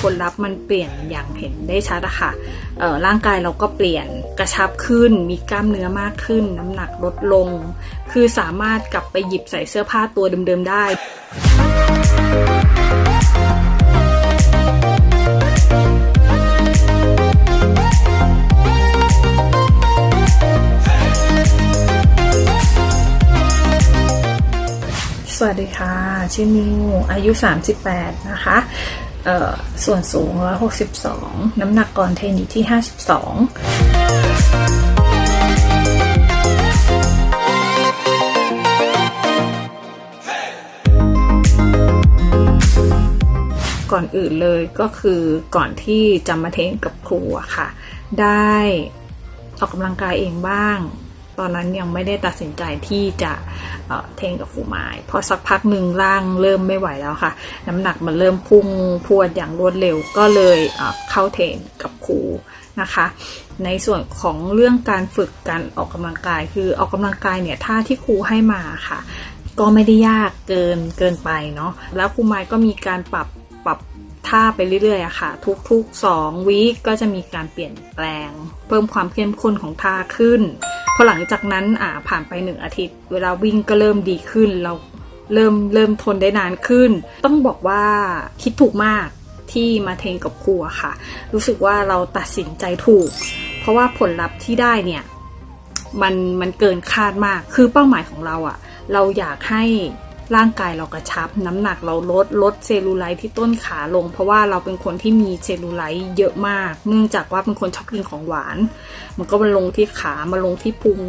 ผลลัพธ์มันเปลี่ยนอย่างเห็นได้ชัดอะค่ะเอ่อร่างกายเราก็เปลี่ยนกระชับขึ้น มีกล้ามเนื้อมากขึ้น น้ำหนักลดลง คือสามารถกลับไปหยิบใส่เสื้อผ้าตัวเดิมๆได้สวัสดีค่ะ ชื่อนิวอายุ 38 นะคะ ส่วนสูง 162 น้ำหนักก่อนเทนอยู่ที่ 52ก่อนอื่นเลยก็คือก่อนที่จะมาเทนกับครูอะค่ะ ได้ออกกำลังกายเองบ้าง ตอนนั้นยังไม่ได้ตัดสินใจที่จะเทรนกับครูไม้เพราะสักพักหนึ่งร่างเริ่มไม่ไหวแล้วค่ะ น้ำหนักมันเริ่มพุ่งพวดอย่างรวดเร็วก็เลยเข้าเทรนกับครูนะคะ ในส่วนของเรื่องการฝึกการออกกำลังกาย คือออกกำลังกายเนี่ยท่าที่ครูให้มาค่ะ ก็ไม่ได้ยากเกินเกินไปเนาะแล้วครูไม้ก็มีการปรับปรับท่าไปเรื่อยๆอะค่ะ ทุกๆ2วีคก็จะมีการเปลี่ยนแปลง เพิ่มความเข้มข้นของท่าขึ้น พอหลังจากนั้นอ่าผ่านไปหนึ่งอาทิตย์ เวลาวิ่งก็เริ่มดีขึ้น เราเริ่มเริ่มทนได้นานขึ้น ต้องบอกว่าคิดถูกมากที่มาเทงกับครูอะค่ะ รู้สึกว่าเราตัดสินใจถูก เพราะว่าผลลัพธ์ที่ได้เนี่ยมันมันเกินคาดมากคือเป้าหมายของเราอะเราอยากให้ ร่างกายเรากระชับ น้ำหนักเราลดลดเซลลูไลท์ที่ต้นขาลง เพราะว่าเราเป็นคนที่มีเซลลูไลท์เยอะมาก เนื่องจากว่าเป็นคนชอบกินของหวาน มันก็มาลงที่ขามาลงที่พุง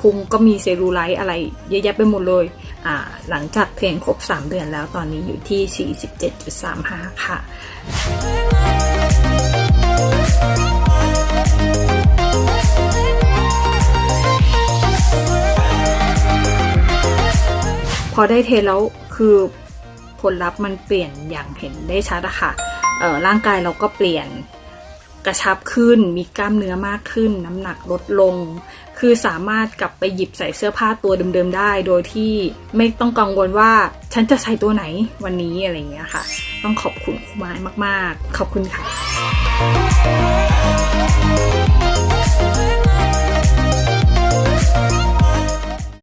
พุงก็มีเซลลูไลท์อะไรเยอะแยะไปหมดเลยอ่าหลังจากเทรนครบ 3 เดือนแล้วตอนนี้อยู่ที่ 47.35 ค่ะ อได้เทแล้วคือผลลัพธ์มันเปลี่ยนอย่างเห็นได้ชัดอะค่ะเอ่อร่างกายเราก็เปลี่ยนกระชับขึ้น มีกล้ามเนื้อมากขึ้น น้ำหนักลดลง คือสามารถกลับไปหยิบใส่เสื้อผ้าตัวเดิมๆได้ โดยที่ไม่ต้องกังวลว่าฉันจะใส่ตัวไหนวันนี้อะไรอย่างเงี้ยค่ะ ต้องขอบคุณครูไม้มากๆ ขอบคุณค่ะ